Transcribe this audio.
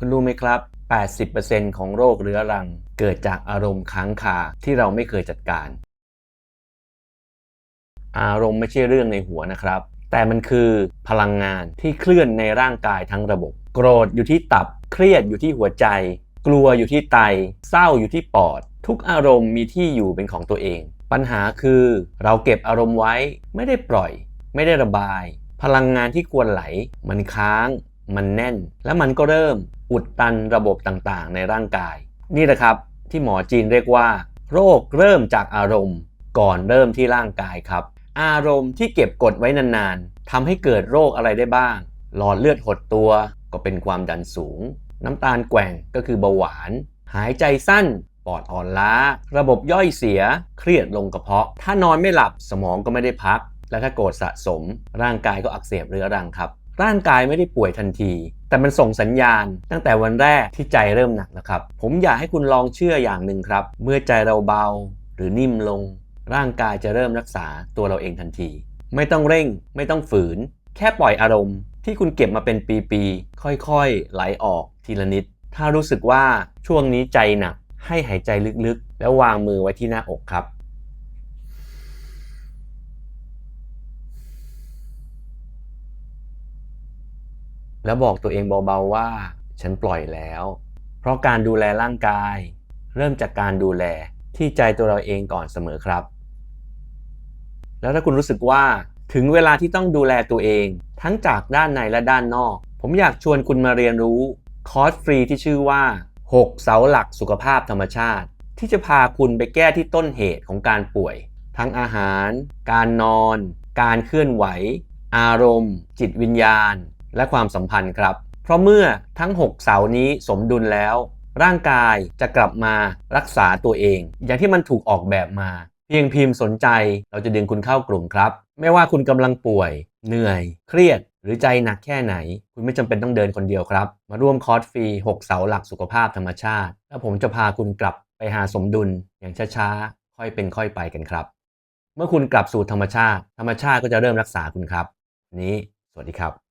คุณรู้ไหมครับ 80%ของโรคเรื้อรัง เกิดจากอารมณ์ค้างคาที่เราไม่เคยจัดการ อารมณ์ไม่ใช่เรื่องในหัวนะครับ แต่มันคือพลังงานที่เคลื่อนในร่างกายทั้งระบบ โกรธอยู่ที่ตับ เครียดอยู่ที่หัวใจ กลัวอยู่ที่ไต เศร้าอยู่ที่ปอด ทุกอารมณ์มีที่อยู่เป็นของตัวเอง ปัญหาคือเราเก็บอารมณ์ไว้ไม่ได้ปล่อย ไม่ได้ระบาย พลังงานที่ควรไหล มันค้าง มันแน่น และมันก็เริ่มอุดตันระบบต่างๆ ในร่างกาย นี่แหละครับที่หมอจีนเรียกว่า โรคเริ่มจากอารมณ์ ก่อนเริ่มที่ร่างกายครับ อารมณ์ที่เก็บกดไว้นานๆทำให้เกิดโรคอะไรได้บ้าง หลอดเลือดหดตัวก็เป็นความดันสูง น้ำตาลแกว่งก็คือเบาหวาน หายใจสั้นปอดอ่อนล้า ระบบย่อยเสีย เครียดลงกระเพาะ ถ้านอนไม่หลับสมองก็ไม่ได้พัก และถ้าโกรธสะสม ร่างกายก็อักเสบเรื้อรังครับ ร่างกายไม่ได้ป่วยทันที แต่มันส่งสัญญาณ ตั้งแต่วันแรกที่ใจเริ่มหนักนะครับ ผมอยากให้คุณลองเชื่ออย่างหนึ่งครับ เมื่อใจเราเบาหรือนิ่มลง ร่างกายจะเริ่มรักษาตัวเราเองทันที ไม่ต้องเร่ง ไม่ต้องฝืน แค่ปล่อยอารมณ์ ที่คุณเก็บมาเป็นปีๆค่อยๆ ไหลออกทีละนิด ถ้ารู้สึกว่าช่วงนี้ใจหนักให้หายใจลึกๆ แล้ววางมือไว้ที่หน้าอกครับ แล้วบอกตัวเองเบาๆว่า ฉันปล่อยแล้ว เพราะการดูแลร่างกาย เริ่มจากการดูแลที่ใจตัวเราเองก่อนเสมอครับ แล้วถ้าคุณรู้สึกว่าถึงเวลาที่ต้องดูแลตัวเอง ทั้งจากด้านในและด้านนอก ผมอยากชวนคุณมาเรียนรู้คอร์สฟรีที่ชื่อว่า 6 เสาหลักสุขภาพธรรมชาติ ที่จะพาคุณไปแก้ที่ต้นเหตุของการป่วย ทั้งอาหาร การนอน การเคลื่อนไหว อารมณ์ จิตวิญญาณ และความสัมพันธ์ครับ เพราะเมื่อทั้ง 6 เสานี้สมดุลแล้ว ร่างกายจะกลับมารักษาตัวเอง อย่างที่มันถูกออกแบบมา เพียงพิมพ์สนใจเราจะดึงคุณเข้ากลุ่มครับ ไม่ว่าคุณกำลังป่วย เหนื่อย เครียด หรือใจหนักแค่ไหน คุณไม่จำเป็นต้องเดินคนเดียวครับ มาร่วมคอร์สฟรี 6 เสาหลักสุขภาพธรรมชาติ แล้วผมจะพาคุณกลับไปหาสมดุลอย่างช้าๆ ค่อยเป็นค่อยไปกันครับ เมื่อคุณกลับสู่ธรรมชาติ ธรรมชาติก็จะเริ่มรักษาคุณครับ นี้ สวัสดีครับ